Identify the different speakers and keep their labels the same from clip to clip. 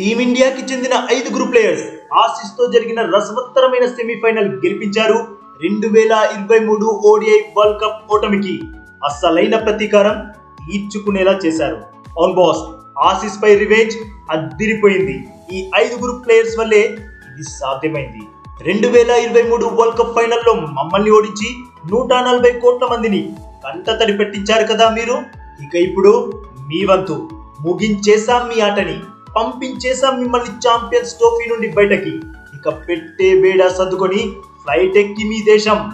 Speaker 1: టీమిండియాకి చెందిన ఐదుగురు ప్లేయర్స్ ఆసిస్తో జరిగిన రసవత్తరమైన సెమీఫైనల్ గెలిపించారు. రెండు వేల ఇరవై మూడు ఓడిఐ వరల్డ్ కప్ ఓటమికి అస్సలైన ప్రతీకారం తీర్చుకునేలా చేశారు. అవును బాస్ ఆసీస్ పై రివెంజ్ అద్దిరిపోయింది. ఈ ఐదుగురు ప్లేయర్స్ వల్లే ఇది సాధ్యమైంది. రెండు వేల ఇరవై మూడు వరల్డ్ కప్ ఫైనల్లో మమ్మల్ని ఓడించి నూట నలభై కోట్ల మందిని కంటతడి పెట్టించారు కదా మీరు? ఇక ఇప్పుడు మీ వంతు. ముగించేశాం మీ ఆటని. పంపించేశాం మిమ్మల్ని ఛాంపియన్స్ ట్రోఫీ నుండి బయటకి. ఇక పెట్టే బేడా సర్దుకొని ఫ్లైట్ ఎక్కి మీ దేశం.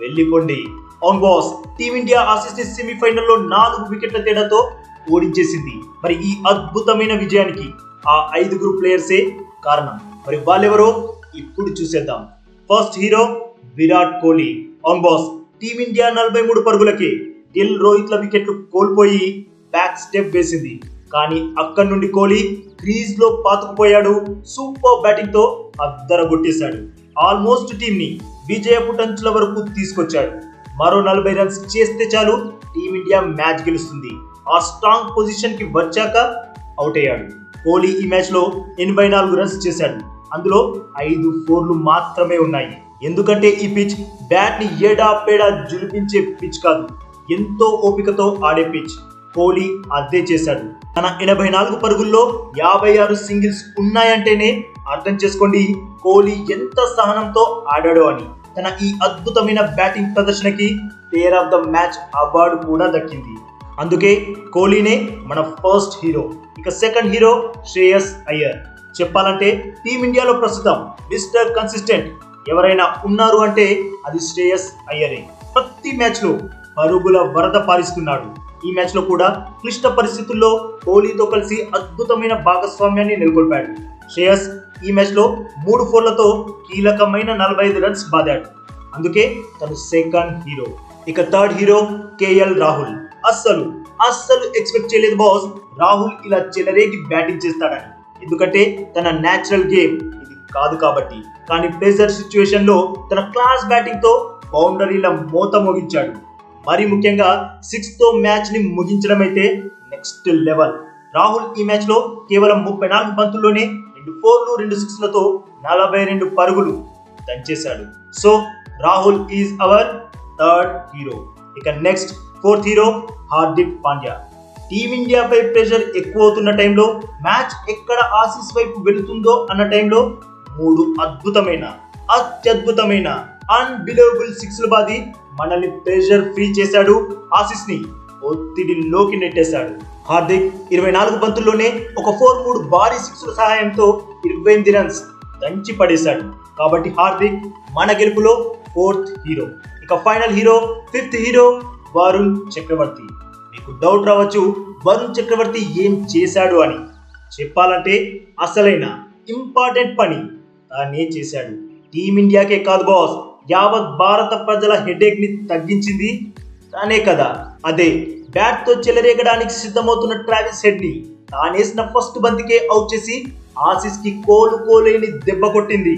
Speaker 1: వెళ్ళిపోండి. ఆన్ బాస్ టీమిండియా ఆసీస్ని సెమీఫైనల్లో నాలుగు వికెట్ల తేడాతో ఓడించేసింది. మరి ఈ అద్భుతమైన విజయానికి ఆ ఐదుగురు ప్లేయర్సే కారణం? మరి వాళ్ళెవరో ఇప్పుడు చూసేద్దాం. First hero Virat Kohli. On బాస్ టీమిండియా నలభై మూడు పరుగులకి గిల్ రోహిత్ల వికెట్లు కోల్పోయి బ్యాక్ స్టెప్ వేసింది. కానీ అక్కడి నుండి కోహ్లీ క్రీజ్లో పాతుకుపోయాడు. సూపర్ బ్యాటింగ్తో అద్దరగొట్టేశాడు ఆల్మోస్ట్ టీంని విజయపు టంచుల వరకు తీసుకొచ్చాడు. మరో నలభై రన్స్ చేస్తే చాలు టీమిండియా మ్యాచ్ గెలుస్తుంది. ఆ స్ట్రాంగ్ పొజిషన్కి వచ్చాక అవుట్ అయ్యాడు కోహ్లీ ఈ మ్యాచ్లో ఎనభై నాలుగు రన్స్ చేశాడు. అందులో ఐదు ఫోర్లు మాత్రమే ఉన్నాయి. ఎందుకంటే ఈ పిచ్ బ్యాట్ని ఏడా పేడా జులిపించే పిచ్ కాదు. ఎంతో ఓపికతో ఆడే పిచ్. కోహ్లీ అద్దే చేశాడు. తన ఎనభై నాలుగు పరుగుల్లో యాభై ఆరు సింగిల్స్ ఉన్నాయంటేనే అర్థం చేసుకోండి కోహ్లీ ఎంత సహనంతో ఆడాడో అని. తన ఈ అద్భుతమైన batting ప్రదర్శనకి player of the match award కూడా దక్కింది. అందుకే కోహ్లీనే మన ఫస్ట్ హీరో ఇక సెకండ్ హీరో శ్రేయస్ అయ్యర్. చెప్పాలంటే టీమిండియాలో ప్రస్తుతం మిస్టర్ కన్సిస్టెంట్ ఎవరైనా ఉన్నారు అంటే అది శ్రేయస్ అయ్యరే. ప్రతి మ్యాచ్లో పరుగుల వరద పాలిస్తున్నాడు ఈ మ్యాచ్లో కూడా క్లిష్ట పరిస్థితుల్లో కోహ్లీతో కలిసి అద్భుతమైన భాగస్వామ్యాన్ని నెలకొల్పాడు. శ్రేయస్ ఈ మ్యాచ్లో మూడు ఫోర్లతో కీలకమైన నలభై ఐదు రన్స్ బాదాడు. అందుకే తను సెకండ్ హీరో ఇక థర్డ్ హీరో కేఎల్ రాహుల్. అస్సలు అస్సలు ఎక్స్పెక్ట్ చేయలేదు బాస్ రాహుల్ ఇలా చెలరేగి బ్యాటింగ్ చేస్తాడని. ఎందుకంటే తన న్యాచురల్ గేమ్ ఇది కాదు కాబట్టి. కానీ ప్రెజర్ సిచ్యువేషన్లో తన క్లాస్ బ్యాటింగ్తో బౌండరీల మోత మోగించాడు. మరి ముఖ్యంగా సిక్స్తో మ్యాచ్ని ముగించడం అయితే నెక్స్ట్ లెవెల్ రాహుల్ ఈ మ్యాచ్లో కేవలం ముప్పై నాలుగు బంతుల్లోనే రెండు ఫోర్లు రెండు సిక్స్లతో నలభై రెండు పరుగులు దంచేశాడు. So Rahul is our third hero ఇక next fourth hero Hardik Pandya. టీమిండియాపై pressure ఎక్కువ అవుతున్న టైంలో మ్యాచ్ ఎక్కడ ఆసీస్ వైపు వెళుతుందో అన్న టైంలో మూడు అద్భుతమైన అత్యద్భుతమైన అన్బిలీవబుల్ సిక్స్లు బాది మనల్ని ప్రెషర్ ఫ్రీ చేశాడు ఆసిస్ని ఒత్తిడిలోకి నెట్టేశాడు. హార్దిక్ ఇరవై నాలుగు బంతుల్లోనే ఒక ఫోర్ మూడు భారీ సిక్స్ల సహాయంతో ఇరవై ఎనిమిది రన్స్ దంచి పడేశాడు. కాబట్టి హార్దిక్ మన గెలుపులో ఫోర్త్ హీరో ఇక final hero fifth hero Varun Chakravarthy. మీకు డౌట్ రావచ్చు వరుణ్ చక్రవర్తి ఏం చేశాడు అని. చెప్పాలంటే అసలైన ఇంపార్టెంట్ పని తానే చేశాడు. టీమిండియాకే కాదు బాస్ యావత్ భారత ప్రజల హెడేక్ని తగ్గించింది. అనే కదా. అదే బ్యాట్తో చెలరేగడానికి సిద్ధమవుతున్న ట్రావిస్ హెడ్ని తానేసిన ఫస్ట్ బంతికే అవుట్ చేసి ఆసీస్కి కోలుకోలేని దెబ్బ కొట్టింది.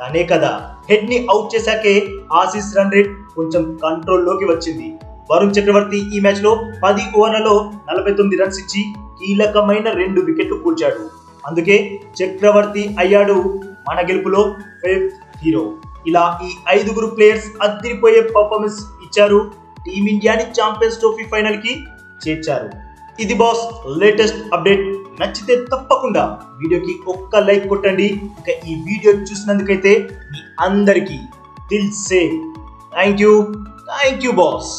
Speaker 1: తనే కదా. హెడ్ని అవుట్ చేశాకే ఆసీస్ రన్ రేట్ కొంచెం కంట్రోల్లోకి వచ్చింది. వరుణ్ చక్రవర్తి ఈ మ్యాచ్లో పది ఓవర్లలో నలభై తొమ్మిది రన్స్ ఇచ్చి కీలకమైన రెండు వికెట్లు కూల్చాడు. అందుకే చక్రవర్తి అయ్యాడు మన గెలుపులో ఫిఫ్త్ హీరో. ఇలా ఈ ఐదుగురు ప్లేయర్స్ అదిరిపోయే పర్ఫార్మెన్స్ ఇచ్చారు. టీమిండియాని ఛాంపియన్స్ ట్రోఫీ ఫైనల్కి చేర్చారు. ఇది బాస్ లేటెస్ట్ అప్డేట్ నచ్చితే తప్పకుండా వీడియోకి ఒక్క లైక్ కొట్టండి. ఇక ఈ వీడియో చూసినందుకైతే మీ అందరికీ దిల్ సే thank you thank you boss